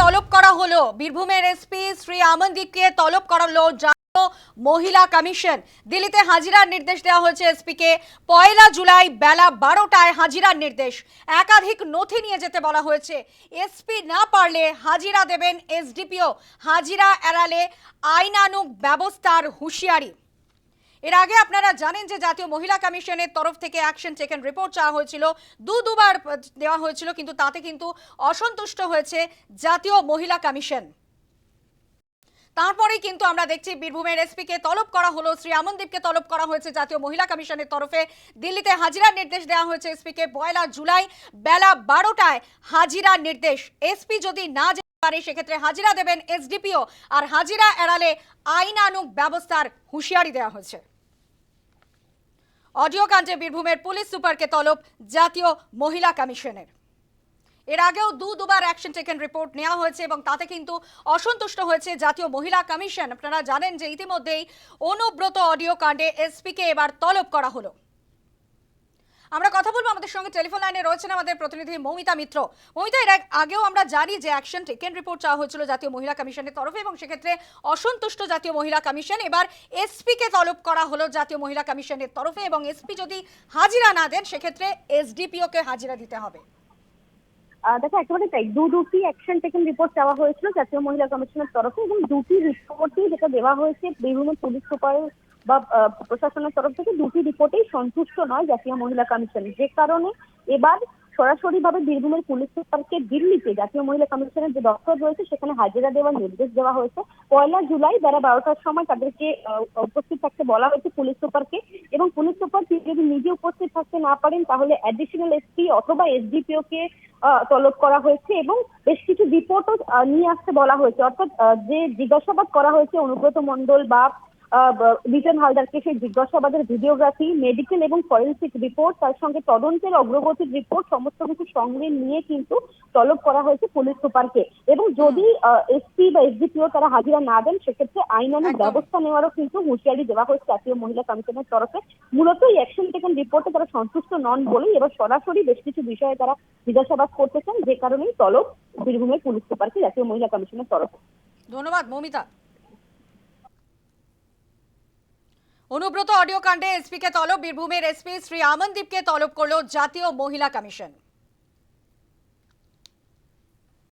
তলব করা হলো। বীরভূমের এসপি শ্রী আমনদীপকে তলব করা হলো জাতীয় মহিলা কমিশন। দিল্লিতে হাজিরার নির্দেশ দেওয়া হয়েছে এসপিকে। পয়লা জুলাই বেলা বারোটায় হাজিরার নির্দেশ। একাধিক নথি নিয়ে যেতে বলা হয়েছে। এসপি না পারলে হাজিরা দেবেন এসডিপিও। হাজিরা এড়ালে আইনানুগ ব্যবস্থার হুঁশিয়ারি। এর আগে আপনারা জানেন যে জাতীয় মহিলা কমিশনের তরফ থেকে অ্যাকশন টেকেন রিপোর্ট চাওয়া হয়েছিল। দু দুবার দেওয়া হয়েছিল, কিন্তু তাতে কিন্তু অসন্তুষ্ট হয়েছে জাতীয় মহিলা কমিশন। তারপরেই কিন্তু আমরা দেখছি বীরভূমের এসপিকে তলব করা হলো, শ্রী আমনদীপকে তলব করা হয়েছে জাতীয় মহিলা কমিশনের তরফে। দিল্লিতে হাজিরার নির্দেশ দেওয়া হয়েছে এসপিকে। পয়লা জুলাই বেলা বারোটায় হাজিরার নির্দেশ। এসপি যদি না পারে, সেক্ষেত্রে হাজিরা দেবেন এসডিপিও। আর হাজিরা এড়ালে আইনানুগ ব্যবস্থার হুঁশিয়ারি দেওয়া হয়েছে। অডিও কাণ্ডে বীরভূমের পুলিশ সুপারকে তলব জাতীয় মহিলা কমিশনের। এর আগেও দু দুবার অ্যাকশন টেকেন রিপোর্ট নেওয়া হয়েছে এবং তাতে কিন্তু অসন্তুষ্ট হয়েছে জাতীয় মহিলা কমিশন। আপনারা জানেন যে ইতিমধ্যেই অনুব্রত অডিও কাণ্ডে এসপিকে এবার তলব করা হলো। আমরা কথা বলব আমাদের সঙ্গে টেলিফোন লাইনে রয়েছেন আমাদের প্রতিনিধি মৌমিতা মিত্র। মৌমিতা, এর আগেও আমরা জানি যে অ্যাকশন টেকেন রিপোর্ট চাওয়া হয়েছিল জাতীয় মহিলা কমিশনের তরফে এবং সেক্ষেত্রে অসন্তুষ্ট জাতীয় মহিলা কমিশন। এবার এসপিকে তলব করা হলো জাতীয় মহিলা কমিশনের তরফে এবং এসপি যদি হাজিরা না দেন, সেক্ষেত্রে এসডিপিওকে হাজিরা দিতে হবে। দেখো, একেবারে তাই। দু দুটি অ্যাকশন টেকেন রিপোর্ট চাওয়া হয়েছিল জাতীয় মহিলা কমিশনের তরফে এবং দুটি রিপোর্টই যেটা দেওয়া হয়েছে বিভিন্ন পুলিশ সুপার বা প্রশাসনের তরফ থেকে দুটি রিপোর্টেই সন্তুষ্ট নয় জাতীয় মহিলা কমিশন। যে কারণে এবার সরাসরি ভাবে বীরভূমের পুলিশ সুপারকে দিল্লিতে জাতীয় মহিলা কমিশনের যে দপ্তর রয়েছে, সেখানে হাজিরা দেওয়ার নির্দেশ দেওয়া হয়েছে। পয়লা জুলাই বেলা বারোটার সময় তাদেরকে উপস্থিত থাকতে বলা হয়েছে পুলিশ সুপারকে এবং পুলিশ সুপার তিনি যদি নিজে উপস্থিত থাকতে না পারেন, তাহলে অ্যাডিশনাল এসপি অথবা এসডিপিও কে তলব করা হয়েছে এবং বেশ কিছু রিপোর্টও নিয়ে আসতে বলা হয়েছে। অর্থাৎ যে জিজ্ঞাসাবাদ করা হয়েছে অনুব্রত মন্ডল বা বিজন হালদারকে সেই জিজ্ঞাসাবাদের ভিডিওগ্রাফি মেডিকেল এবং ফরেন্সিক রিপোর্ট তার সঙ্গে তদন্তের অগ্রগতির রিপোর্ট সমস্ত কিছু সঙ্গে নিয়ে কিন্তু তলব করা হয়েছে পুলিশ সুপারকে। এবং যদি এসপি বা এসডিপিও তারা হাজিরা না দেন সেক্ষেত্রে আইনানুগ একদম। ব্যবস্থা নেওয়ারও কিন্তু হুঁশিয়ারি দেওয়া হয়েছে জাতীয় মহিলা কমিশনের তরফে। মূলত এই অ্যাকশন টেকেন রিপোর্টে তারা সন্তুষ্ট নন বলেই এবার সরাসরি বেশ কিছু বিষয়ে তারা জিজ্ঞাসাবাদ করতেছেন যে কারণেই তলব বীরভূমের পুলিশ সুপারকে জাতীয় মহিলা কমিশনের তরফে। ধন্যবাদ মৌমিতা। অনুব্রত অডিও কাণ্ডে এসপিকে তলব বীরভূমের এসপি শ্রী আমনদীপকে তলব করল জাতীয় মহিলা কমিশন।